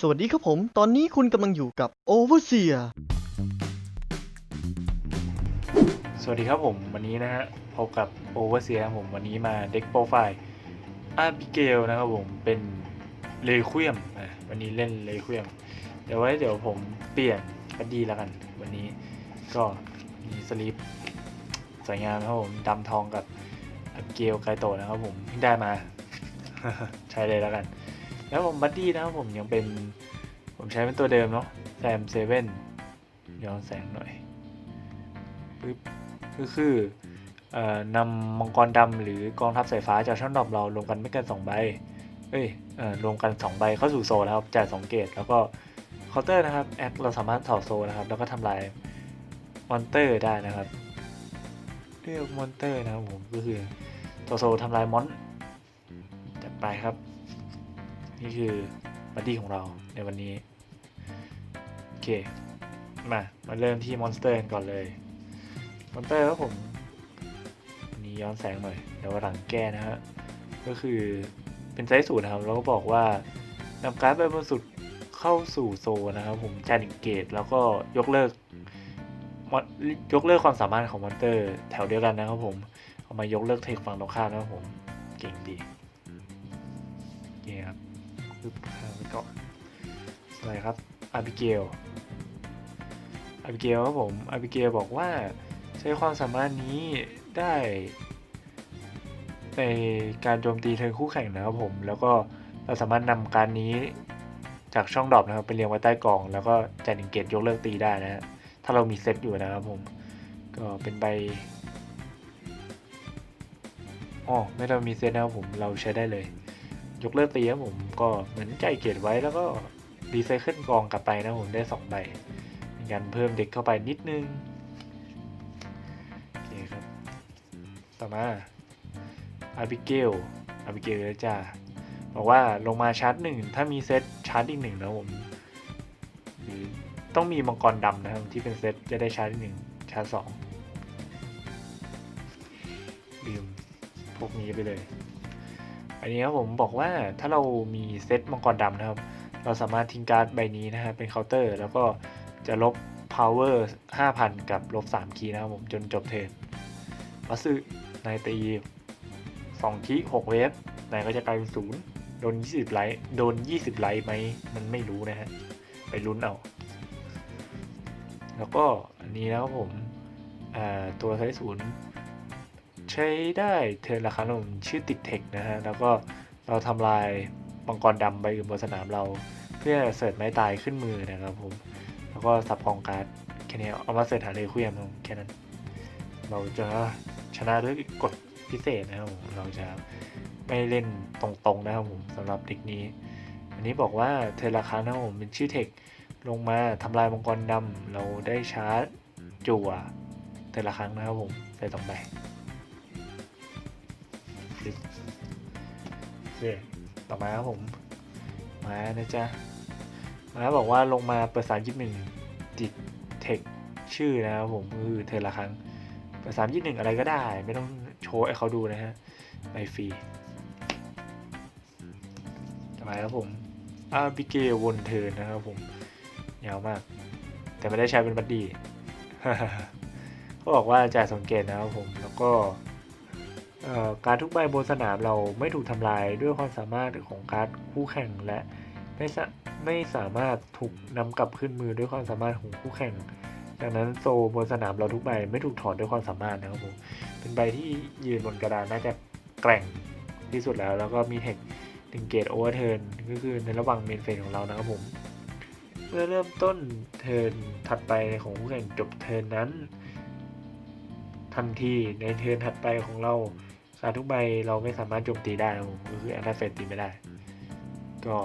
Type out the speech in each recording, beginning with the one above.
สวัสดีครับผม ตอนนี้คุณกำลังอยู่กับ Overseer สวัสดีครับผม วันนี้นะฮะพบกับ Overseer ครับผมวันนี้มาเด็กโปรไฟล์อาบิเกลนะครับผมเป็นเลควียมอะวันนี้เล่นเลควียม เดี๋ยวไว้เดี๋ยวผมเปลี่ยนกันดีแล้วกัน วันนี้ก็มีสลิปสวยงามครับผมดำทองกับอาบิเกลไกโตนะครับผมได้มา ใช้เลยแล้วกัน แล้วผมบัดดี้นะครับผมยังเป็น ผมใช้เป็นตัวเดิมเนาะแซมเซเว่นย้อนแสงหน่อยปึ๊บก็คือเอ่อนำมังกรดำหรือกองทัพสายฟ้าจากช่องดอปเราลงกันไม่เกิน2ใบ เอ้ยเอ่อรวมกัน 2 ใบเข้าสู่โซนะครับจ่าย2เกตแล้วก็เคาน์เตอร์นะครับแอคเราสามารถถอดโซนนะครับ แล้วก็ทำลายมอนเตอร์ได้นะครับเรียกมอนเตอร์นะครับผมก็คือถอดโซทำลายมอนจัดไปครับ นี่คือบัดดี้ของเราในวันนี้ โอเค มา มาเริ่มที่มอนสเตอร์กันก่อนเลย มอนสเตอร์ครับผมนนี้ย้อนแสงหน่อยเดี๋ยวหลังแก้นะฮะ ก็คือเป็นไซส์สูตรนะครับแล้วก็บอกว่านำการ์ดใบบนสุดเข้าสู่โซนนะครับผมจานึ่งเกตแล้วก็ยกเลิกยกเลิกความสามารถของมอนเตอร์แถวเดียวกันนะครับผม เอามายกเลิกเทคฝั่งตรงข้ามนะครับผม เก่งดีโอเคครับ ปึ๊บข้ามไปก่อนอะไรครับอาบิเกลอาบิเกลครับผมอาบิเกลบอกว่าใช้ความสามารถนี้ได้ในการโจมตีเทิร์นคู่แข่งนะครับผม แล้วก็เราสามารถนำการนี้จากช่องดรอปนะครับไปเรียงไว้ใต้กล่อง แล้วก็จ่ายหนึ่งเกตยกเลิกตีได้นะฮะถ้าเรามีเซตอยู่นะครับผม ก็เป็นใบอ๋อไม่ต้องมีเซตนะครับผมเราใช้ได้เลย ยกเลิกตีครับผมก็เหมือนใจ่ายเกตไว้แล้วก็รีไซเคิลกองกลับไปนะผมได้สองใบมีการเพิ่มเด็กเข้าไปนิดนึงโอเคครับต่อมาอาบิเกลอาบิเกลเจ้าบอกว่าลงมาชาร์จหนึ่งถ้ามีเซตชาร์จอีกหนึ่งนะผมหรือต้องมีมังกรดำนะครับที่เป็นเซตจะได้ชาร์จหนึ่งชาร์จสองลืมพวกนี้ไปเลย อันนี้ครับผมบอกว่าถ้าเรามีเซตมังกรดำนะครับ เราสามารถทิ้งการ์ดใบนี้นะฮะเป็นเคาน์เตอร์ แล้วก็จะลบ power 5,000 กับลบ3คีย์นะครับผมจนจบเทิร์นมาซึนายตี2คีย์6เวฟนายก็จะกลายเป็นศูนย์โดน 20 ไลท์โดน 20 ไลท์ไหมมันไม่รู้นะฮะไปลุ้นเอา แล้วก็อันนี้นะครับผมอ่าตัวไซส์ศูนย์ ใช้ได้เทิร์นละครั้งผมชื่อติดเทคนะฮะ แล้วก็เราทำลายมังกรดำใบอื่นบนสนามเรา เพื่อเสิร์ชไม้ตายขึ้นมือนะครับผม แล้วก็สับกองการ์ดแค่นี้เอามาเสิร์ชหาเลยคุยมแค่นั้น เราจะชนะด้วยกฎพิเศษนะครับผมเราจะไม่เล่นตรงๆนะครับผมสำหรับเด็กนี้ อันนี้บอกว่าเทอราคานะครับผมเป็นชื่อเทคลงมาทำลายมังกรดำเราได้ชาร์จจั่วเทอร์ละครั้งนะครับผมใส่สองใบ เคต่อมาครับผม มานะจ๊ะมาบอกว่าลงมาเปิดสามยี่หนึ่งติดเทคชื่อนะครับผมคือเทอร์ละครั้งเปิดสามยี่หนึ่งอะไรก็ได้ ไม่ต้องโชว์ให้เขาดูนะฮะไปฟรีต่อมาครับผมอาบิเกลวนเทินนะครับผมยาวมาก แต่ไม่ได้ใช้เป็นบัดดี้ก็บอกว่าจ่ายสองเกตนะครับผมแล้วก็ การทุกใบบนสนามเราไม่ถูกทำลายด้วยความสามารถของการ์ดคู่แข่งและไม่สาไม่สามารถถูกนำกลับขึ้นมือด้วยความสามารถของคู่แข่งดังนั้นโซบนสนามเราทุกใบไม่ถูกถอดด้วยความสามารถนะครับผมเป็นใบที่ยืนบนกระดานน่าจะแกร่งที่สุดแล้ว แล้วก็มีเทคหนึ่งเกตโอเวอร์เทิร์นก็คือในระหว่างเมนเฟสของเรานะครับผมเมื่อเริ่มต้นเทิร์นถัดไปของคู่แข่งจบเทิร์นนั้น ทันทีในเทิร์นถัดไปของเรา การทุกใบเราไม่สามารถโจมตีได้นะผมก็คือแอนด์เฟสตีไม่ได้ ก็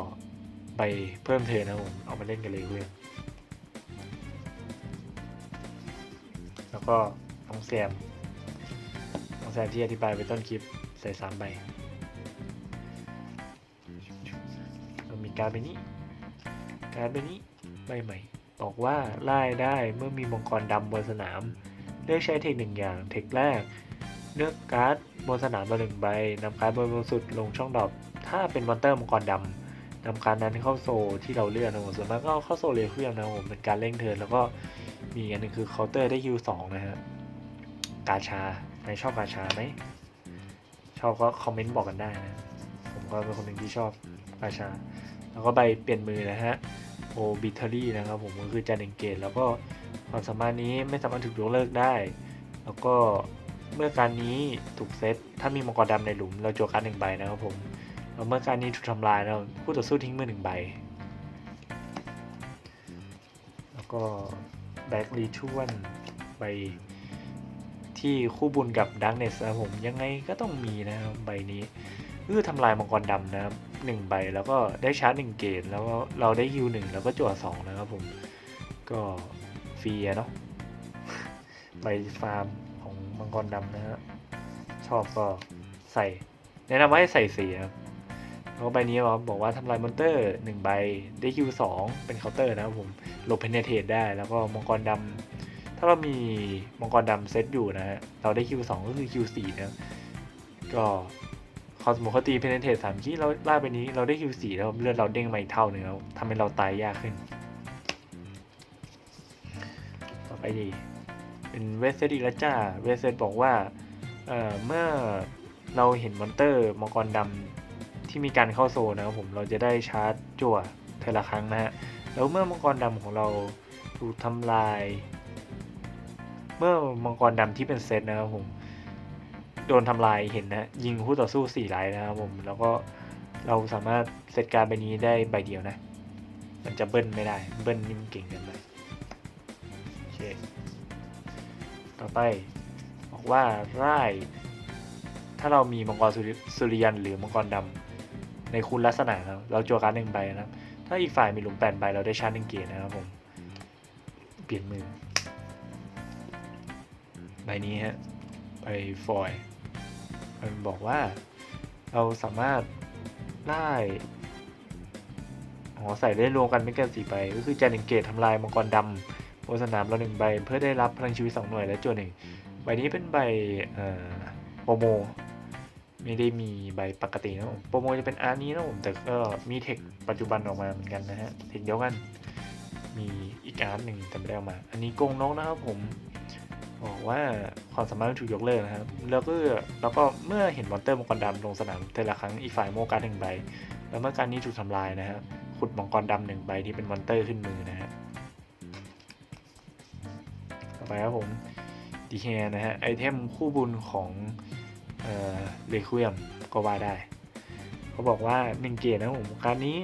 ไปเพิ่มเทิร์นะผมเอามาเล่นกันเลยเพื่อนแล้วก็น้องแซมน้องแซมที่อธิบายไปต้นคลิปใส่สามใบเรามีการดใบนี้ การดใบนี้ใบใหม่ บอกว่าไล่ได้เมื่อมีมังกรดำบนสนาม เลือกใช้เทคหนึ่งอย่าง เทคแรก เลือกการ์ด บนสนามมาหนึ่งใบนำการ์ดบนบนสุดลงช่องดรอปถ้าเป็นมอนเตอร์มังกรดำทำการนั้นเข้าโซที่เราเลือกนะผมส่วนมากก็เข้าโซเลเคียมนะผมเป็นการเร่งเทิร์นแล้วก็มีอันหนึงคือเคาน์เตอร์ได้ฮิวสองนะฮะกาชาใครชอบกาชาไหมชอบก็คอมเมนต์บอกกันได้นะผมก็เป็นคนหนึ่งที่ชอบกาชา แล้วก็ใบเปลี่ยนมือนะฮะโอบิทเทอรี่นะครับผมก็คือจานเอนเกตแล้วก็ความสามารถนี้ไม่สามารถถูกยกเลิกได้ แล้วก็ เมื่อการนี้ถูกเซต ถ้ามีมังกรดำในหลุม เราโจวการดหนึ่งใบนะครับผมแล้วเมื่อการนี้ถูกทำลายเราผู้ต่อสู้ทิ้งมือหนึ่งใบ แล้วก็แบ็กรีชวนใบที่คู่บุญกับดังเนสนะครับผมยังไงก็ต้องมีนะครับใบนี้คือทำลายมังกรดำนะครับหนึ่งใบแล้วก็ได้ชาร์จหนึ่งเกตแล้วเราได้ฮิวหนึ่งแล้วก็จั่วสองนะครับผมก็ฟรีเนาะใบฟาร์ม มังกรดำนะฮะชอบก็ใส่ แนะนำว่าให้ใส่สีครับแล้วก็ใบนี้บอกว่าทำลายมอนเตอร์หนึ่งใบได้คิวสองเป็นเคาน์เตอร์นะครับผมหลบเพนเนเทตได้แล้วก็มังกรดำถ้าเรามีมังกรดำเซตอยู่นะฮะเราได้คิวสองก็คือคิวสี่นะก็คอสมมติเขาตีเพนเนเทตสามที่เราล่าไปนี้เราได้คิวสี่แล้วเลือดเราเด้งมาอีกเท่าหนึ่งแล้วทำให้เราตายยากขึ้น ต่อไปดี เป็นเวสเซตอีกแล้วจ้าเวสเซตบอกว่าเอ่อเมื่อเราเห็นมอนเตอร์มังกรดำที่มีการเข้าโซนนะครับผมเราจะได้ชาร์จจั่วเทละครั้งนะฮะแล้วเมื่อมังกรดำของเราถูกทำลาย เมื่อมังกรดำที่เป็นเซตนะครับผมโดนทำลายเห็นนะยิงคู่ต่อสู้สี่ไลน์นะครับผมแล้วก็เราสามารถเซตการใบนี้ได้ใบเดียวนะ มันจะเบิ้ลไม่ได้ เบิ้ลนี่มเก่งกินไปโอเค ต่อไปบอกว่าไร่ถ้าเรามีมังกรสุริยันหรือมังกรดำในคุณลักษณะครับเราจัวการดหนึ่งใบนะครับ ถ้าอีกฝ่ายมีหลุมแปดใบเราได้ชาร์จหนึ่งเกตนะครับผม เปลี่ยนมือ ใบนี้ฮะใบฟอยมันบอกว่าเราสามารถไล่อ๋อใส่ได้รวมกันไม่เกินสี่ใบก็คือจะหนึ่งเกตทำลายมังกรดำ บนสนามเราหนึ่งใบเพื่อได้รับพลังชีวิตสองหน่วยและจวนหนึ่งใบนี้เป็นใบโปรโมไม่ได้มีใบปกตินะผมโปรโมจะเป็นอาร์นี้นะผมแต่ก็มีเทคปัจจุบันออกมาเหมือนกันนะฮะเทคเดียวกันมีอีกอาร์หนึ่งแต่ไม่ได้เอามา อันนี้โกงนกนะครับผมบอกว่าความสามารถถูกยกเลิกนะครับ แล้วก็แล้วก็เมื่อเห็นมอนเตอร์มังกรดำลงสนามแต่ละครั้งอีกฝ่ายโมการหนึ่งใบ แล้วเมื่อการนี้ถูกทำลายนะฮะขุดมังกรดำหนึ่งใบที่เป็นมอนเตอร์ขึ้นมือนะฮะ ไปครับผมดีแฮนะฮะไอเทมคู่บุญของเอ่อเลควียมก็ว่าได้ เขาบอกว่าหนึ่งเกตนะผมการนี้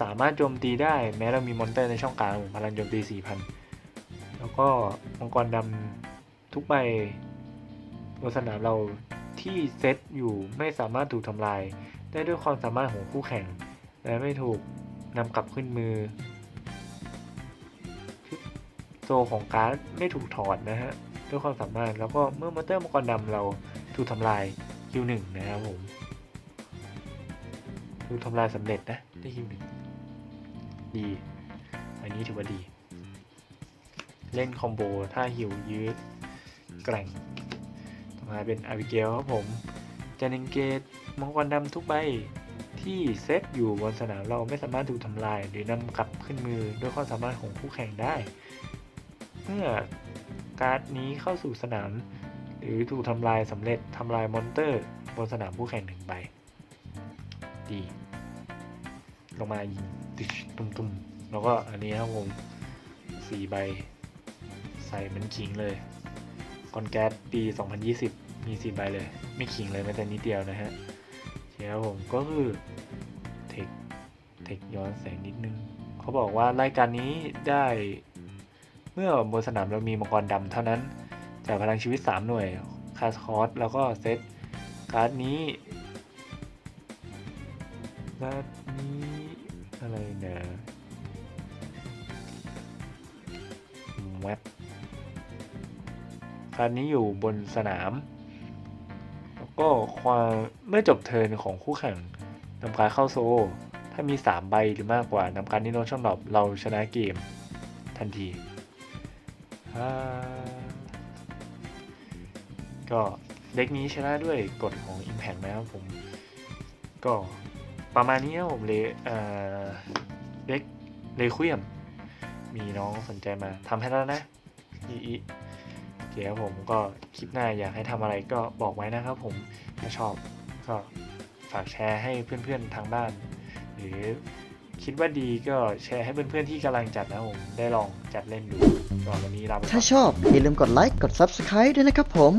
สามารถโจมตีได้แม้เรามีมอนเตอร์ในช่องกลางผมพลังโจมตี 4,000 แล้วก็มังกรดำทุกใบบนสนามเราที่เซตอยู่ไม่สามารถถูกทำลาย ได้ด้วยความสามารถของคู่แข่ง และไม่ถูกนำกลับขึ้นมือ โซของการ์ดไม่ถูกถอดนะฮะด้วยความสามารถแล้วก็เมื่อมอนเตอร์มังกรดำเราถูกทำลายคิวหนึ่งนะครับผมถูกทำลายสำเร็จนะได้คิวหนึ่งดี อันนี้ถือว่าดี เล่นคอมโบถ้าหิวยืดแกร่งต่อมาเป็นอาบิเกลครับผมจะนิงเกตมังกรดำทุกใบที่เซตอยู่บนสนามเราไม่สามารถถูกทำลายหรือนำกลับขึ้นมือด้วยความสามารถของคู่แข่งได้ เมื่อการ์ดนี้เข้าสู่สนาม หรือถูกทำลายสำเร็จทำลายมอนเตอร์ บนสนามผู้แข่งหนึ่งใบดี ลงมายิงติชตุ้มๆ แล้วก็อันนี้ครับผมสี่ใบ ใส่เหมันขิงเลยคอนแก๊สปี 2020 มีสี่ใบเลย ไม่ขิงเลยแม้แต่นิดเดียวนะฮะโอเคครับผมก็คือเทคเทคย้อนแสงนิดนึง เขาบอกว่ารายการนี้ได้ เมื่อบนสนามเรามีมังกรดำเท่านั้นจากพลังชีวิต 3 หน่วยคาสคอร์สแล้วก็เซตการ์ดนี้การ์ดนี้อะไรเนี่ยแวบการ์ดนี้อยู่บนสนาม แล้วก็ความเมื่อจบเทิร์นของคู่แข่งนำการเข้าโซลถ้ามี 3 ใบหรือมากกว่านำการนี้ลงช่องดรอปเราชนะเกมทันที ก็เด็กนี้ชนะด้วยกฎของ Impact นะครับผม ก็ประมาณนี้ครับผมเลยเด็กเลคุยม มีน้องสนใจมาทำให้แล้วนะอีอีเคครับผมก็คลิปหน้าอยากให้ทำอะไรก็บอกไว้นะครับผม ถ้าชอบก็ฝากแชร์ให้เพื่อนๆทางบ้าน หรือ คิดว่าดีก็แชร์ให้เพื่อนๆที่กำลังจัดนะผมได้ลองจัดเล่นดูก่อนวันนี้ลาไปก่อน ถ้าชอบอย่าลืมกดไลค์ กด Subscribe ด้วยนะครับผม